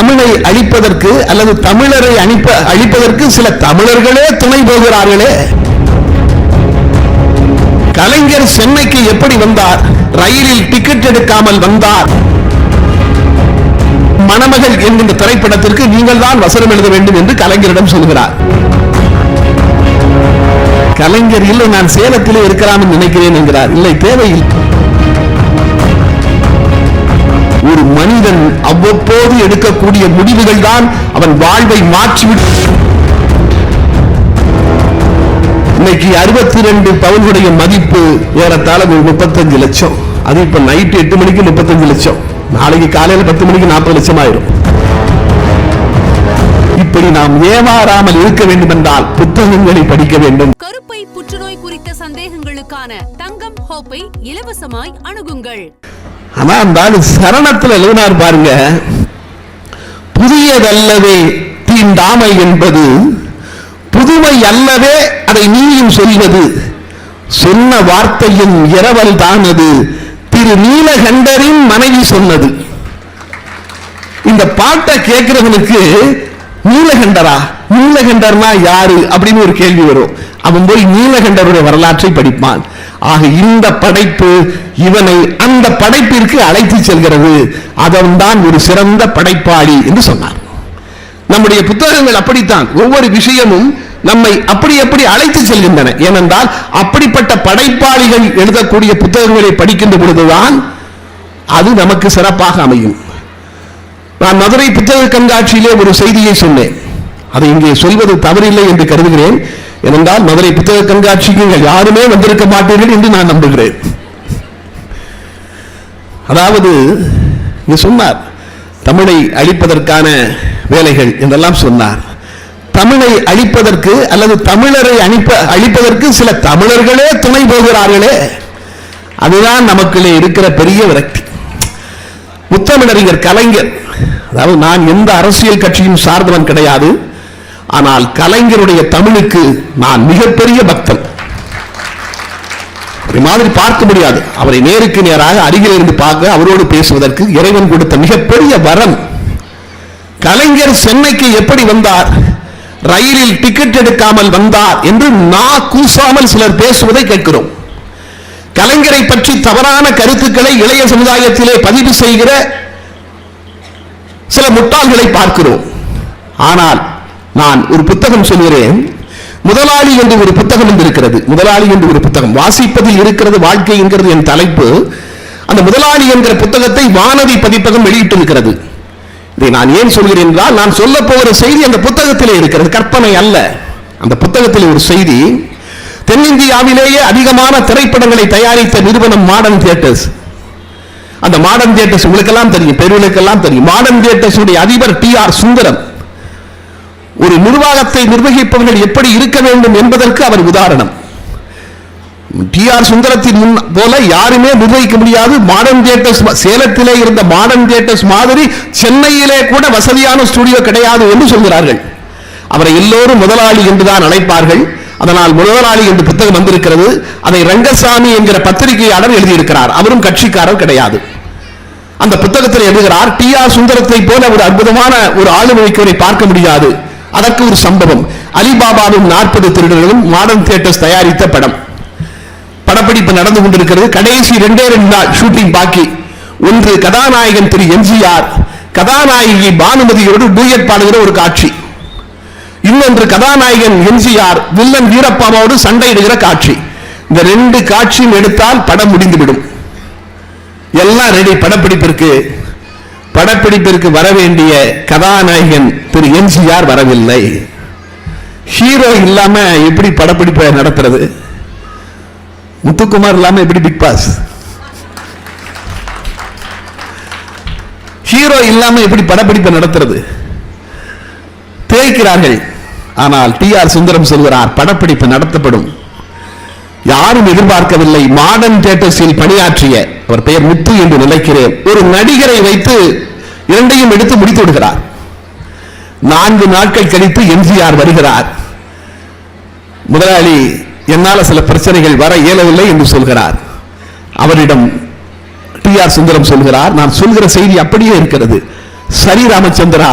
தமிழை அழிப்பதற்கு அல்லது தமிழரை அழிப்ப அழிப்பதற்கு சில தமிழர்களே துணை போகிறார்களே. கலைஞர் சென்னைக்கு எப்படி வந்தார்? ரயிலில் டிக்கெட் எடுக்காமல் வந்தார். மணமகள் என்கின்ற திரைப்படத்திற்கு நீங்கள் தான் வசனம் எழுத வேண்டும் என்று கலைஞரிடம் சொல்கிறார். கலைஞர் இல்லை நான் சேலத்திலே இருக்கிறான் நினைக்கிறேன் என்கிறார். இல்லை தேவையில்லை. ஒரு மனிதன் அவ்வப்போது எடுக்கக்கூடிய முடிவுகள் தான் அவன் வாழ்வை மாற்றிவிடும். இன்னைக்கு அறுபத்தி ரெண்டு பவுனுடைய மதிப்பு ஏறத்தாழ முப்பத்தஞ்சு லட்சம். அது இப்ப நைட் எட்டு மணிக்கு முப்பத்தஞ்சு லட்சம். நாளைக்கு காலையில பத்து மணிக்கு நாற்பது லட்சம் ஆயிரும் இப்படி நாம் ஏமாறாமல் இருக்க வேண்டும் என்றால் புத்தகங்களை படிக்க வேண்டும். கருப்பை புற்றுநோய் குறித்த சந்தேகங்களுக்கான தங்கம் ஹோப்பை இலவசமாய் அணுகுங்கள். ஆனா அந்த ஆளு சரணத்துல எழுதினார் பாருங்க. புதியதல்லவே தீண்டாமை என்பது புதுமை அல்லவே அதை நீயும் சொல்வது சொன்ன வார்த்தையின் இரவல் தான் அது திரு நீலகண்டரின் மனைவி சொன்னது. இந்த பாட்டை கேட்கிறவனுக்கு நீலகண்டரா? நீலகண்டர்னா யாரு? அப்படின்னு ஒரு கேள்வி வரும். அவன் போய் நீலகண்டருடைய வரலாற்றை படிப்பான். ஆக இந்த படைப்பு இவனை அந்த படைப்பிற்கு அழைத்து செல்கிறது. அவன் தான் ஒரு சிறந்த படைப்பாளி என்று சொன்னார். நம்முடைய புத்தகங்கள் அப்படித்தான். ஒவ்வொரு விஷயமும் நம்மை அப்படி அப்படி அழைத்து செல்கின்றன. ஏனென்றால் அப்படிப்பட்ட படைப்பாளிகள் எழுதக்கூடிய புத்தகங்களை படிக்கின்ற பொழுதுதான் அது நமக்கு சிறப்பாக அமையும். நான் மதுரை புத்தக கண்காட்சியிலே ஒரு செய்தியை சொன்னேன். அதை இங்கே சொல்வது தவறில்லை என்று கருதுகிறேன். ஏனென்றால் மதுரை புத்தக கண்காட்சிக்கு நீங்கள் யாருமே வந்திருக்க மாட்டீர்கள் என்று நான் நம்புகிறேன். அதாவது இங்க சொன்னார் தமிழை அழிப்பதற்கான வேலைகள் என்றெல்லாம் சொன்னார். தமிழை அழிப்பதற்கு அல்லது தமிழரை அழிப்ப அழிப்பதற்கு சில தமிழர்களே துணை போகிறார்களே அதுதான் நமக்குள்ளே இருக்கிற பெரிய விரக்தி. முத்தமிழறிஞர் கலைஞர் அதாவது நான் எந்த அரசியல் கட்சியும் சார்ந்தவன் கிடையாது. ஆனால் கலைஞருடைய தமிழுக்கு நான் மிகப்பெரிய பக்தன். ஒரு மாதிரி பார்க்க முடியாது. அவரை நேருக்கு நேராக அருகில் இருந்து பார்க்க அவரோடு பேசுவதற்கு இறைவன் கொடுத்த மிகப்பெரிய வரம். கலைஞர் சென்னைக்கு எப்படி வந்தார்? ரயிலில் டிக்கெட் எடுக்காமல் வந்தார் என்று நா கூசாமல் சிலர் பேசுவதை கேட்கிறோம். கலைஞரை பற்றி தவறான கருத்துக்களை இளைய சமுதாயத்திலே பதிவு செய்கிற சில முட்டாள்களை பார்க்கிறோம். ஆனால் நான் ஒரு புத்தகம் சொல்கிறேன் முதலாளி என்று ஒரு புத்தகம் இருக்கிறது முதலாளி என்று ஒரு புத்தகம். வாசிப்பதில் இருக்கிறது வாழ்க்கை என்கிறது என் தலைப்பு. அந்த முதலாளி என்கிற புத்தகத்தை வானதி பதிப்பகம் வெளியிட்டிருக்கிறது. இதை நான் ஏன் சொல்கிறேன் என்றால் நான் சொல்ல போகிற செய்தி அந்த புத்தகத்திலே இருக்கிறது. கற்பனை அல்ல. அந்த புத்தகத்தில் ஒரு செய்தி தென்னிந்தியாவிலேயே அதிகமான திரைப்படங்களை தயாரித்த நிறுவனம் மாடர்ன் தியேட்டர்ஸ் அந்த மாடர்ன் தியேட்டர்ஸ் உங்களுக்கெல்லாம் தெரியும் பெருவிலுக்கெல்லாம் தெரியும். மாடர்ன் தியேட்டர்ஸ் அதிபர் டி ஆர் சுந்தரம். ஒரு நிர்வாகத்தை நிர்வகிப்பவர்கள் எப்படி இருக்க வேண்டும் என்பதற்கு அவர் உதாரணம். டி ஆர் சுந்தரத்தின் முன் போல யாருமே நிர்வகிக்க முடியாது. மாடர்ன் தியேட்டர்ஸ் சேலத்திலே இருந்த மாடர்ன் தியேட்டர்ஸ் மாதிரி சென்னையிலே கூட வசதியான ஸ்டுடியோ கிடையாது என்று சொல்கிறார்கள். அவரை எல்லோரும் முதலாளி என்றுதான் அழைப்பார்கள். அதனால் முதலாளி என்று புத்தகம் வந்திருக்கிறது. அதை ரங்கசாமி என்கிற பத்திரிகையாளர் எழுதியிருக்கிறார். அவரும் கட்சிக்காரர் கிடையாது. அந்த புத்தகத்தில் எழுதுகிறார் டி ஆர் சுந்தரத்தை போல ஒரு அற்புதமான ஒரு ஆளுமைக்கு பார்க்க முடியாது. அதற்கு ஒரு சம்பவம். அலிபாபாவும் நாற்பது திருடர்களும் மாடர்ன் தியேட்டர்ஸ் தயாரித்த படம். படப்பிடிப்பு நடந்து கொண்டிருக்கிறது. கடைசி ரெண்டே ரெண்டு நாள் ஷூட்டிங் பாக்கி. ஒன்று கதாநாயகன் திரு எம்ஜிஆர். கதாநாயகி பானுமதியோடு டூயட் பாடுகிற ஒரு காட்சி. இன்னொன்று கதாநாயகன் எம்ஜிஆர் வில்லன் வீரப்பாவோடு சண்டையிடுகிற காட்சி. இந்த ரெண்டு காட்சியும் எடுத்தால் படம் முடிந்துவிடும். எல்லாம் ரெடி படப்பிடிப்பிற்கு படப்பிடிப்பிற்கு வர வேண்டிய கதாநாயகன் திரு எம்ஜிஆர் வரவில்லை. ஹீரோ இல்லாம எப்படி படப்பிடிப்பை நடத்துறது? முத்துக்குமார் இல்லாம எப்படி பிக் பாஸ் ஹீரோ இல்லாம எப்படி படப்பிடிப்பை நடத்துறது? தேய்க்கிறார்கள். ஆனால் டி ஆர் சுந்தரம் சொல்கிறார் படப்பிடிப்பு நடத்தப்படும். யாரும் எதிர்பார்க்கவில்லை. மாடர்ன் தியேட்டர்ஸில் பணியாற்றிய அவர் பெயர் முத்து என்று நினைக்கிறேன் ஒரு நடிகரை வைத்து இரண்டையும் எடுத்து முடித்து விடுகிறார். நான்கு நாட்கள் கழித்து எம்ஜிஆர் வருகிறார். முதலாளி என்னால் சில பிரச்சனைகள் வர இயலவில்லை என்று சொல்கிறார். அவரிடம் டி ஆர் சுந்தரம் சொல்கிறார் நான் சொல்கிற செய்தி அப்படியே இருக்கிறது. சரி ராமச்சந்திரா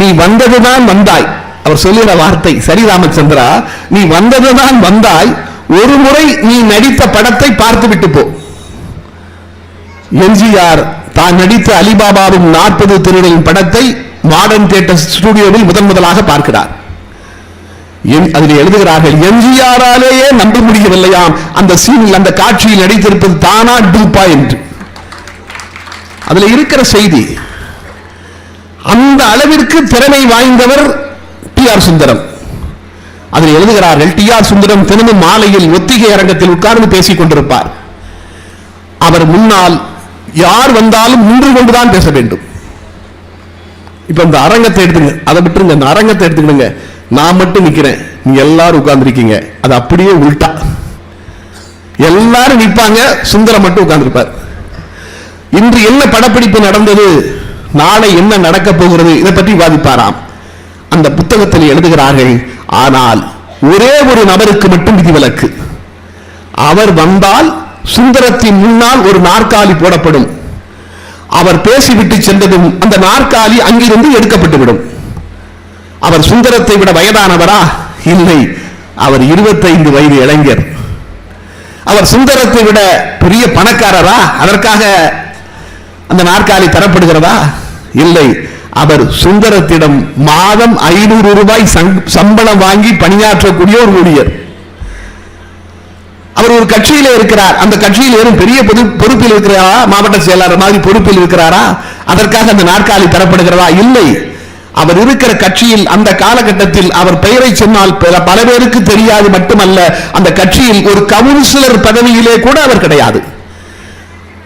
நீ வந்ததுதான் வந்தாய். அவர் சொல்லுகிற வார்த்தை சரி ராமச்சந்திரா நீ வந்ததுதான் வந்தாய். ஒரு முறை நீ நடித்த படத்தை பார்த்து விட்டு போ. எம்ஜிஆர் தான் நடித்த அலிபாபாவின் நாற்பது திருடலின் படத்தை மாடர்ன் தியேட்டர் ஸ்டுடியோவில் முதன் முதலாக பார்க்கிறார். என்- அதில் எழுதுகிறார்கள் எம்ஜிஆராலேயே நம்ப முடியவில்லையாம். அந்த சீனில் அந்த காட்சியில் நடித்திருப்பது தானா டூப்பா என்று. அதுல இருக்கிற செய்தி அந்த அளவிற்கு திறமை வாய்ந்தவர் டி ஆர் சுந்தரம். அதில் எழுதுகிறார்கள் டி ஆர் சுந்தரம் தினமும் மாலையில் ஒத்திகை அரங்கத்தில் உட்கார்ந்து பேசிக் கொண்டிருப்பார். அவர் முன்னால் யார் வந்தாலும் நின்று கொண்டுதான் பேச வேண்டும். இப்ப இந்த அரங்கத்தை எடுத்துங்க அதை விட்டுருங்க இந்த அரங்கத்தை எடுத்துக்கிடுங்க. நான் மட்டும் நிக்கிறேன் நீங்க எல்லாரும் உட்கார்ந்துருக்கீங்க. அது அப்படியே உள்டா. எல்லாரும் நிற்பாங்க சுந்தரம் மட்டும் உட்கார்ந்துருப்பார். இன்று என்ன படப்பிடிப்பு நடந்தது நாளை என்ன நடக்க போகிறது இதை பற்றி விவாதிப்பாராம். அந்த புத்தகத்தில் எழுதுகிறார்கள் ஆனால் ஒரே ஒரு நபருக்கு மட்டும் விதிவிலக்கு அவர் வந்தால் சுந்தரத்தின் முன்னால் ஒரு நாற்காலி போடப்படும். அவர் பேசிவிட்டு சென்றதும் அந்த நாற்காலி அங்கிருந்து எடுக்கப்பட்டுவிடும். அவர் சுந்தரத்தை விட வயதானவரா? இல்லை அவர் 25 வயது இளைஞர். அவர் சுந்தரத்தை விட பெரிய பணக்காரரா? அதற்காக அந்த நாற்காலி தரப்படுகிறதா? இல்லை அவர் சுந்தரத்திடம் மாதம் ஐநூறு ரூபாய் சம்- சம்பளம் வாங்கி பணியாற்றக்கூடிய ஒரு ஊழியர். அவர் ஒரு கட்சியில இருக்கிறார். அந்த கட்சியில் வெறும் பெரிய பொது பொறுப்பில் இருக்கிறாரா? மாவட்ட செயலாளர் மாதிரி பொறுப்பில் இருக்கிறாரா? அதற்காக அந்த நாற்காலி தரப்படுகிறதா இல்லை. அவர் இருக்கிற கட்சியில் அந்த காலகட்டத்தில் அவர் பெயரை சொன்னால் பல பேருக்கு தெரியாது மட்டுமல்ல அந்த கட்சியில் ஒரு கவுன்சிலர் பதவியிலே கூட அவர் கிடையாது.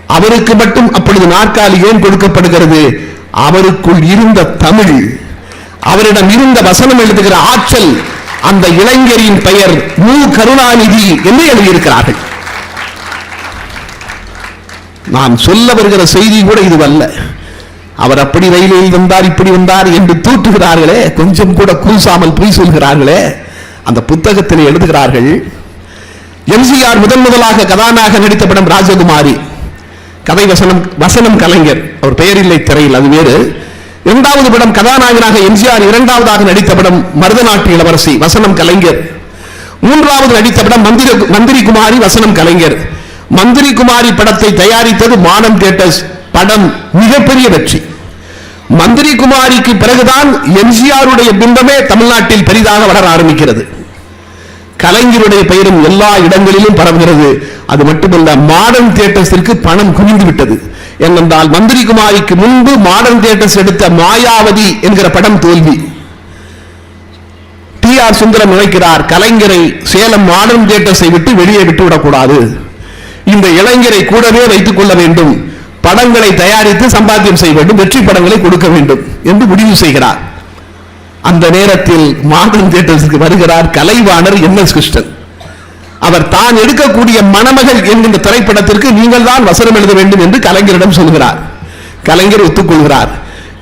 அவருக்கு மட்டும் அப்பொழுது நாற்காலி ஏன் கொடுக்கப்படுகிறது? அவருக்குள் இருந்த தமிழ் அவரிடம் இருந்த வசனம் எழுதுகிற ஆற்றல் அந்த இளைஞரின் பெயர் மு. கருணாநிதி என்று எழுதியிருக்கிறார்கள். நான் சொல்ல வருகிற செய்தி கூட இதுவல்ல. அவர் அப்படி ரயிலில் வந்தார் இப்படி வந்தார் என்று தூற்றுகிறார்களே. கொஞ்சம் கூட கூசாமல் பொய் சொல்கிறார்களே. அந்த புத்தகத்தில் எழுதுகிறார்கள் எம்ஜிஆர் முதன் முதலாக கதாநாயகன் நடித்த படம் ராஜகுமாரி. கதை வசனம் வசனம் கலைஞர். அவர் பெயர் இல்லை திரையில் அது வேறு. இரண்டாவது படம் கதாநாயகனாக எம்ஜிஆர் இரண்டாவதாக நடித்த படம் மருதநாட்டு இளவரசி வசனம் கலைஞர். மூன்றாவது நடித்த படம் மந்திர மந்திரி குமாரி வசனம் கலைஞர். மந்திரி குமாரி படத்தை தயாரித்தது மானம் தியேட்டர்ஸ். படம் மிகப்பெரிய வெற்றி. மந்திரி குமாரிக்கு பிறகுதான் எம்ஜிஆருடைய பிம்பமே தமிழ்நாட்டில் பெரிதாக வளர ஆரம்பிக்கிறது. கலைஞருடைய பெயரும் எல்லா இடங்களிலும் பரவுகிறது. அது மட்டுமல்ல மாடர்ன் தியேட்டர்ஸிற்கு பணம் குவிந்து விட்டது. ஏனென்றால் மந்திரி குமாரிக்கு முன்பு மாடர்ன் தியேட்டர்ஸ் எடுத்த மாயாவதி என்கிற படம் தோல்வி. டி ஆர் சுந்தரம் நினைக்கிறார் கலைஞரை சேலம் மாடர்ன் தியேட்டர்ஸை விட்டு வெளியே விட்டு விடக்கூடாது. இந்த இளைஞரை கூடவே வைத்துக் கொள்ள வேண்டும். படங்களை தயாரித்து சம்பாத்தியம் செய்ய வேண்டும். வெற்றி படங்களை கொடுக்க வேண்டும். என்று முடிவு செய்கிறார். அந்த நேரத்தில் மாடர்ன் தியேட்டர்ஸுக்கு வருகிறார் கலைவாணர் என் எஸ் கிருஷ்ணன். அவர் தான் எடுக்கக்கூடிய மணமகள் என்கின்ற திரைப்படத்திற்கு நீங்கள் தான் வசனம் எழுத வேண்டும் என்று கலைஞரிடம் சொல்கிறார். கலைஞர் ஒத்துக்கொள்கிறார்.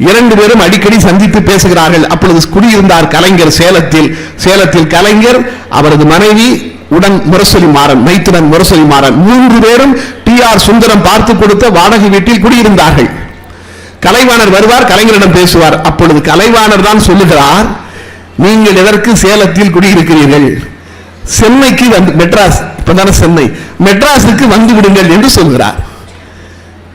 இரண்டு பேரும் அடிக்கடி சந்தித்து பேசுகிறார்கள். அப்பொழுது குடியிருந்தார் கலைஞர் சேலத்தில். சேலத்தில் கலைஞர் அவரது மனைவி உடன் முரசொலி மாறன் மைத்துடன் முரசொலி மாறன் மூன்று பேரும் டி ஆர் சுந்தரம் பார்த்து கொடுத்த வாடகை வீட்டில் குடியிருந்தார்கள். கலைவாணர் வருவார் கலைஞரிடம் பேசுவார். அப்பொழுது கலைவாணர் தான் சொல்லுகிறார் நீங்கள் எதற்கு சேலத்தில் குடியிருக்கிறீர்கள்? சென்னைக்கு வந்து மெட்ராஸ் இப்பதானே சென்னை. மெட்ராஸுக்கு வந்து விடுங்கள் என்று சொல்கிறார்.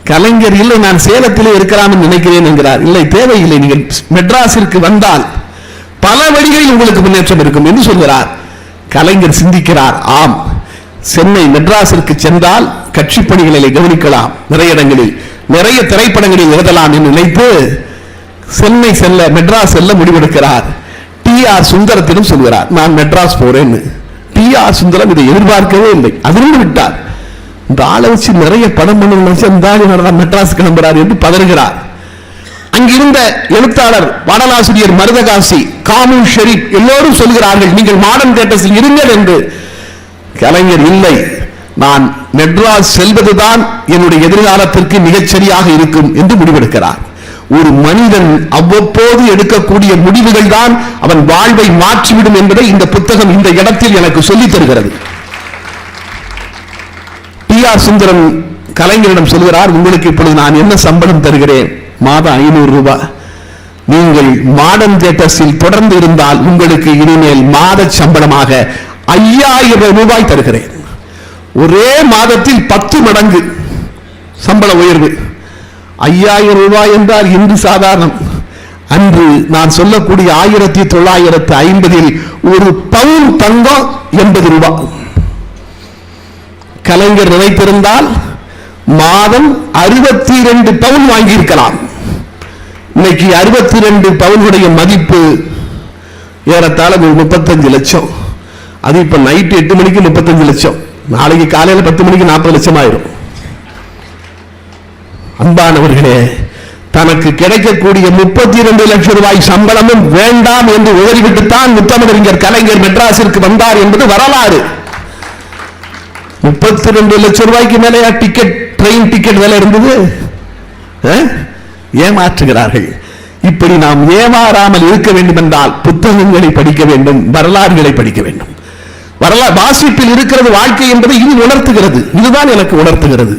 கலைஞர் இல்லை நான் சேலத்திலே இருக்கலாம் நினைக்கிறேன் என்கிறார். இல்லை தேவையில்லை. நீங்கள் மெட்ராஸிற்கு வந்தால் பல வழிகளில் உங்களுக்கு முன்னேற்றம் இருக்கும் என்று சொல்கிறார். கலைஞர் சிந்திக்கிறார். ஆம் சென்னை மெட்ராஸிற்கு சென்றால் கட்சி பணிகளை கவனிக்கலாம். நிறைய இடங்களில் நிறைய திரைப்படங்களில் எழுதலாம் என்று நினைத்து சென்னை செல்ல மெட்ராஸ் செல்ல முடிவெடுக்கிறார். டி. ஆர். சுந்தரத்திடம் சொல்கிறார். நான் மெட்ராஸ் போறேன்னு. டி ஆர் சுந்தரம் இதை எதிர்பார்க்கவே இல்லை. அதிர்ந்து விட்டார். இந்த ஆளை வச்சு நிறைய படம் பண்ண நினைச்சு மெட்ராஸ் கிளம்புறார் என்று பதறுகிறார். அங்கிருந்த எழுத்தாளர் பாடலாசிரியர் மருதகாசி காமு ஷெரீப் எல்லோரும் சொல்கிறார்கள் நீங்கள் மாடர்ன் தேட்டர்ஸில் இருங்கள் என்று. கலைஞர் இல்லை நான் மெட்ராஸ் செல்வதுதான் என்னுடைய எதிர்காலத்திற்கு மிகச்சரியாக இருக்கும் என்று முடிவெடுக்கிறார். ஒரு மனிதன் அவ்வப்போது எடுக்கக்கூடிய முடிவுகள் தான் அவன் வாழ்வை மாற்றிவிடும் என்பதை இந்த புத்தகம் இந்த இடத்தில் எனக்கு சொல்லித் தருகிறது. டி ஆர் சுந்தரம் கலைஞரிடம் சொல்கிறார் உங்களுக்கு இப்பொழுது நான் என்ன சம்பளம் தருகிறேன்? மாதம் ஐநூறு ரூபாய் நீங்கள் மாடர்ன் தியேட்டர்ஸில் தொடர்ந்து இருந்தால் உங்களுக்கு இனிமேல் மாத சம்பளமாக ஐயாயிரம் ரூபாய் தருகிறேன். ஒரே மாதத்தில் பத்து மடங்கு சம்பள உயர்வு. ஐயாயிரம் ரூபாய் என்றால் இன்று சாதாரணம். அன்று நான் சொல்லக்கூடிய ஆயிரத்தி தொள்ளாயிரத்து ஐம்பதில் ஒரு பவுன் தங்கம் எண்பது ரூபாய் கலைஞர் நினைத்திருந்தால் மாதம் அறுபத்தி ரெண்டு பவுன் வாங்கியிருக்கலாம். இன்னைக்கு அறுபத்தி ரெண்டு பவுனுடைய மதிப்பு ஏறத்தாழ ஒரு முப்பத்தஞ்சு லட்சம். அது இப்ப நைட்டு எட்டு மணிக்கு முப்பத்தஞ்சு லட்சம். நாளைக்கு காலையில பத்து மணிக்கு நாற்பது லட்சம் ஆயிரும் அன்பானவர்களே தனக்கு கிடைக்கக்கூடிய முப்பத்தி இரண்டு லட்சம் ரூபாய் சம்பளமும் வேண்டாம் என்று உதறிவிட்டுத்தான் முத்தமிழறிஞர் கலைஞர் மெட்ராஸிற்கு வந்தார் என்பது வரலாறு. முப்பத்தி ரெண்டு லட்சம் ரூபாய்க்கு மேலேயா டிக்கெட் ட்ரெயின் டிக்கெட் விலை இருந்தது? ஏமாற்றுகிறார்கள். இப்படி நாம் ஏமாறாமல் இருக்க வேண்டும் என்றால் புத்தகங்களை படிக்க வேண்டும் வரலாறுகளை படிக்க வேண்டும். வரலாறு வாசிப்பில் இருக்கிறது வாழ்க்கை என்பதை இது உணர்த்துகிறது. இதுதான் எனக்கு உணர்த்துகிறது.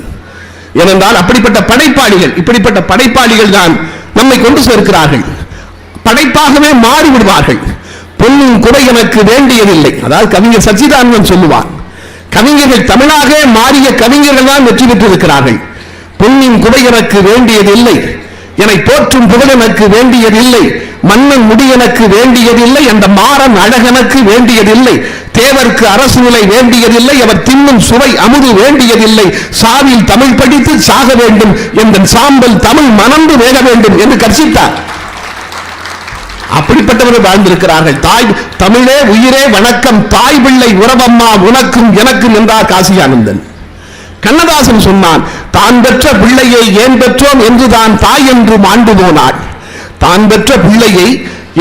ஏனென்றால் அப்படிப்பட்ட படைப்பாளிகள் இப்படிப்பட்ட படைப்பாளிகள் தான் நம்மை கொண்டு சேர்க்கிறார்கள். படைப்பாகவே மாறிவிடுவார்கள். பொன்னும் குறை எனக்கு வேண்டியதில்லை. அதாவது கவிஞர் சச்சிதானந்தன் சொல்லுவார் கவிஞர்கள் தமிழாக மாறிய கவிஞர்கள் தான் வெற்றி பெற்றிருக்கிறார்கள். பொன்னின் குடை எனக்கு வேண்டியதில்லை. என்னை போற்றும் புகழ் எனக்கு வேண்டியதில்லை. மன்னன் முடி எனக்கு வேண்டியதில்லை. அந்த மாறன் அழகனுக்கு வேண்டியதில்லை. தேவருக்கு அரசு நிலை வேண்டியதில்லை அவர் தின்னும் சுவை அமுது வேண்டியதில்லை. சாவில் தமிழ் படித்து சாக வேண்டும் என்ற சாம்பல் தமிழ் மணந்து வேக வேண்டும் என்று கர்சித்தார் அப்படிப்பட்டவர்கள் வாழ்ந்திருக்கிறார்கள். தாய் தமிழே உயிரே வணக்கம். தாய் பிள்ளை உறவம்மா உனக்கும் எனக்கும் என்றார் காசியானந்தன். கண்ணதாசன் சொன்னான் தான் பெற்ற பிள்ளையை ஏன் பெற்றோம் என்றுதான் தாய் என்று மாண்டு போனாள் தான் பெற்ற பிள்ளையை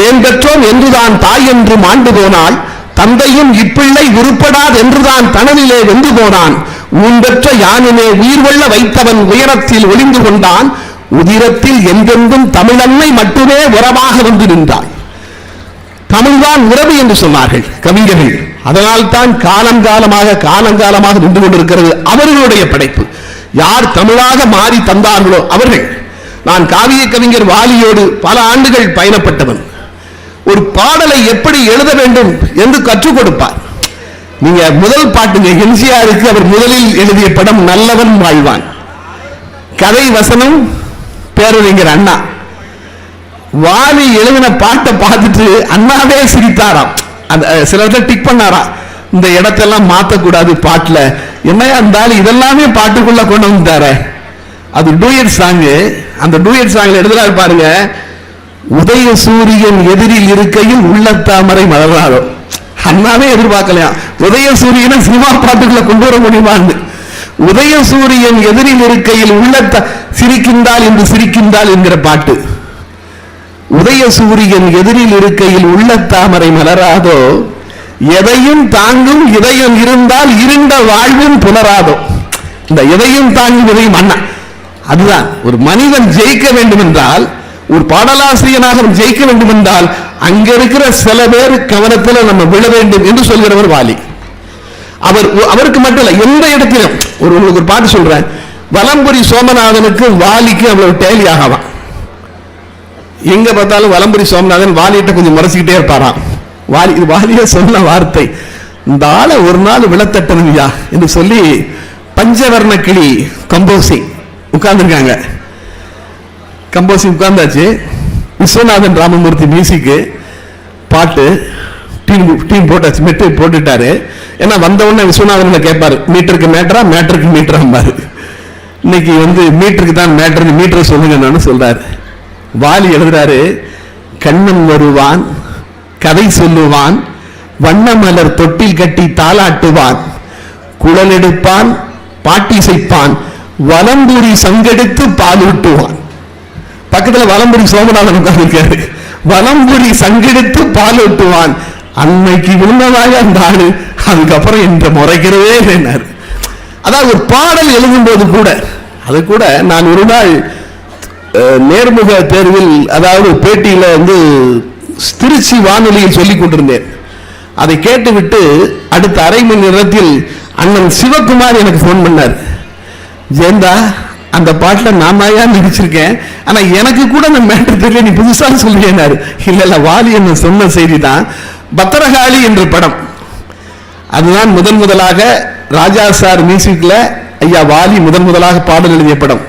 ஏன் பெற்றோம் என்றுதான் தாய் என்று மாண்டு போனாள் தந்தையும் இப்பிள்ளை உருப்படாது என்றுதான் தனவிலே வென்று போனான். ஊன் பெற்ற யானினே உயிர் கொள்ள வைத்தவன் உயரத்தில் ஒளிந்து கொண்டான். உதிரத்தில் எங்கெங்கும் தமிழன்னை மட்டுமே உறவாக வந்து நின்றாள் தமிழ்தான் உறவு என்று சொன்னார்கள் கவிஞர்கள். அதனால் தான் காலங்காலமாக காலங்காலமாக நின்று கொண்டிருக்கிறது அவர்களுடைய படைப்பு. யார் தமிழாக மாறி தந்தார்களோ அவர்கள். நான் காவிய கவிஞர் வாலியோடு பல ஆண்டுகள் பயணப்பட்டவன். ஒரு பாடலை எப்படி எழுத வேண்டும் என்று கற்றுக் கொடுப்பார். நீங்க முதல் பாட்டுங்க எம்ஜிஆருக்கு அவர் முதலில் எழுதிய படம் நல்லவன் வாழ்வான். கதை வசனம் பேரறிஞர் அண்ணா. வாலி எழுதின பாட்டை பார்த்துட்டு அண்ணாவே சிரித்தாராம். அந்த சில இடத்துல டிக் பண்ணாராம். இந்த இடத்தெல்லாம் மாற்றக்கூடாது பாட்டில். என்னையா இருந்தாலும் இதெல்லாமே பாட்டுக்குள்ள கொண்டு வந்துட்டார. அது டூயட் சாங்கு. அந்த டூயட் சாங்ல எழுதுறாரு பாருங்க. உதய சூரியன் எதிரில் இருக்கையில் உள்ளத்தாமரை மலராதோ அண்ணாவே எதிர்பார்க்கலையா? உதய சூரியனை சினிமா பாட்டுக்குள்ள கொண்டு வர முடியுமான்னு உதய சூரியன் எதிரில் இருக்கையில் உள்ளத்த சிரிக்கின்றால் என்று சிரிக்கின்றால் என்கிற பாட்டு. உதய சூரியன் எதிரில் இருக்கையில் உள்ள தாமரை மலராதோ? எதையும் தாங்கும் இதயம் இருந்தால் இருண்ட வாழ்வும் புலராதோ? இந்த எதையும் தாங்கும் இதயம் அண்ணா. அதுதான் ஒரு மனிதன் ஜெயிக்க வேண்டும் என்றால் ஒரு பாடலாசிரியனாக அவன் ஜெயிக்க வேண்டும் என்றால் அங்க இருக்கிற சில பேர் கவனத்தில் நம்ம விழ வேண்டும் என்று சொல்கிறவர் வாலி. அவர் அவருக்கு மட்டும் இல்ல எந்த இடத்திலும் ஒரு உங்களுக்கு ஒரு பாட்டு சொல்றேன். வலம்புரி சோமநாதனுக்கு வாலிக்கு அவ்வளவு டேலி ஆகலாம். எங்க பார்த்தாலும் வலம்புரி சோமநாதன் வாலிகிட்ட கொஞ்சம் முறைச்சிக்கிட்டே இருப்பாராம். வாலி இது வாலிய சொன்ன வார்த்தை. இந்த ஆளை ஒரு நாள் விழத்தட்டணுங்கய்யா என்று சொல்லி பஞ்சவர்ண கிளி கம்போசி உட்கார்ந்துருக்காங்க. கம்போசிங் உட்கார்ந்தாச்சு. விஸ்வநாதன் ராமமூர்த்தி மியூசிக்கு பாட்டு டீம் டீம் போட்டாச்சு மெட்டு போட்டுட்டாரு. ஏன்னா வந்தவுடனே விஸ்வநாதனில் விஸ்வநாதன் மீட்டருக்கு மேட்டரா மேட்டருக்கு மீட்டராம்பாரு. இன்னைக்கு வந்து மீட்டருக்கு தான் மேட்டர்னு மீட்டர் சொல்லுங்க நான் சொல்றாரு. வாலி எழுதுறாரு கண்ணன் வருவான் கதை சொல்லுவான் வண்ணமலர் தொட்டில் கட்டி தாளாட்டுவான் குழல் எடுப்பான் பாட்டி செய்ப்பான் வலந்தூரி சங்கெடுத்து பாலூட்டுவான். பக்கத்துல வலம்புரி சோமநாதன் உட்கார்ந்துருக்காரு. வலம்புரி சங்கெடுத்து பாலூட்டுவான் அன்னைக்கு விழுந்ததாக அந்த ஆளு அதுக்கப்புறம் என்று முறைக்கிறதே இல்லைன்னாரு அதாவது ஒரு பாடல் எழுதும் போது கூட அது கூட நான் ஒரு நாள் நேர்முக தேர்வில் அதாவது பேட்டியில் வந்து திருச்சி வானொலியில் சொல்லிக் கொண்டிருந்தேன். அதை கேட்டுவிட்டு அடுத்த அரை மணி நேரத்தில் அண்ணன் சிவகுமார் எனக்கு ஃபோன் பண்ணார். ஜெயந்தா அந்த பாட்டுல நான் தாயா நடிச்சிருக்கேன். ஆனா எனக்கு கூட அந்த மேட்ரு தெரியல. நீ புதுசாக சொல்றேன்னாரு இல்லை இல்லை வாலி என்ன சொன்ன செய்தி தான் பத்திரகாளி என்ற படம். அதுதான் முதன் முதலாக ராஜா சார் மியூசிக்ல ஐயா வாலி முதன் முதலாக பாடல் எழுதிய படம்.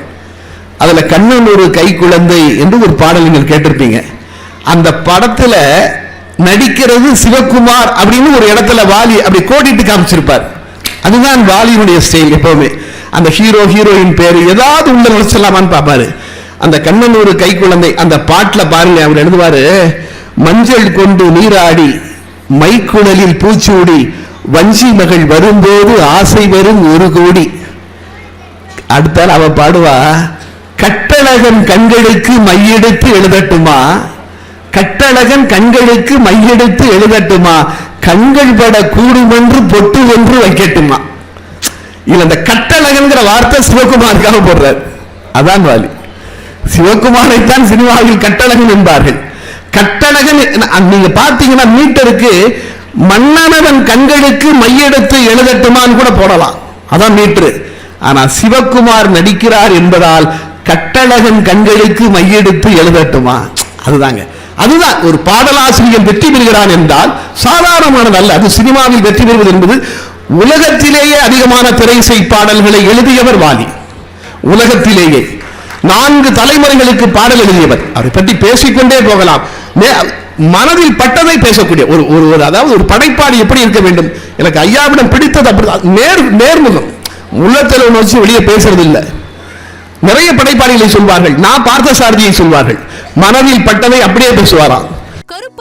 அதுல கண்ணன் ஒரு கை குழந்தை என்று ஒரு பாடல் நீங்கள் கேட்டிருப்பீங்க. அந்த படத்துல நடிக்கிறது சிவகுமார் அப்படின்னு ஒரு இடத்துல வாலி அப்படி கோடிட்டு காமிச்சிருப்பார். அதுதான் வாலியினுடைய ஸ்டைல் எப்பவுமே. அந்த ஹீரோ ஹீரோயின் பேரு ஏதாவது உள்ள நினைச்சலாமான்னு பார்ப்பாரு. அந்த கண்ணன் ஒரு கை குழந்தை அந்த பாட்டுல பாருங்க அவர் எழுதுவாரு மஞ்சள் கொண்டு நீராடி மைக்குழலில் பூச்சூடி வஞ்சி மகள் வரும்போது ஆசை வரும் ஒரு கோடி. அடுத்தால் அவ பாடுவா கட்டழகன் கண்களுக்கு மையெடுத்து எழுதட்டுமா? கட்டழகன் கண்களுக்கு மையெடுத்து எழுதட்டுமா? கண்கள் பட கூடுமென்று பொட்டு ஒன்று வைக்கட்டுமா? இல்ல இந்த கட்டழகன்கிற வார்த்தை சிவகுமாருக்காக போடுறார். அதான் வாலி. சிவகுமாரைத்தான் சினிமாவில் கட்டழகன் என்பார்கள். கட்டழகன் நீங்க பாத்தீங்கன்னா மீட்டருக்கு மன்னனவன் கண்களுக்கு மையெடுத்து எழுதட்டுமான்னு கூட போடலாம். அதான் மீட்ரு. ஆனா சிவகுமார் நடிக்கிறார் என்பதால் கட்டழகன் கண்களுக்கு மையெடுத்து எழுதட்டுமா? அதுதாங்க. அதுதான் ஒரு பாடலாசிரியர் வெற்றி பெறுகிறான் என்றால் சாதாரணமானது அல்ல அது சினிமாவில் வெற்றி பெறுவது என்பது உலகத்திலேயே அதிகமான திரைசை பாடல்களை எழுதியவர் வாலி. உலகத்திலேயே. நான்கு தலைமுறைகளுக்கு பாடல் எழுதியவர். அவரை பற்றி பேசிக்கொண்டே போகலாம். மே- மனதில் பட்டதை பேசக்கூடிய ஒரு ஒரு ஒரு- அதாவது ஒரு படைப்பாடு எப்படி இருக்க வேண்டும்? எனக்கு ஐயாவிடம் பிடித்தது அப்படிதான் நேர் நேர்முகம். உள்ளத்தில் வச்சு வெளியே பேசுறது இல்லை நிறைய படைப்பாளிகளை சொல்வார்கள். நான் பார்த்த சாரதியை சொல்வார்கள். மனதில் பட்டதை அப்படியே பேசுவாராம்.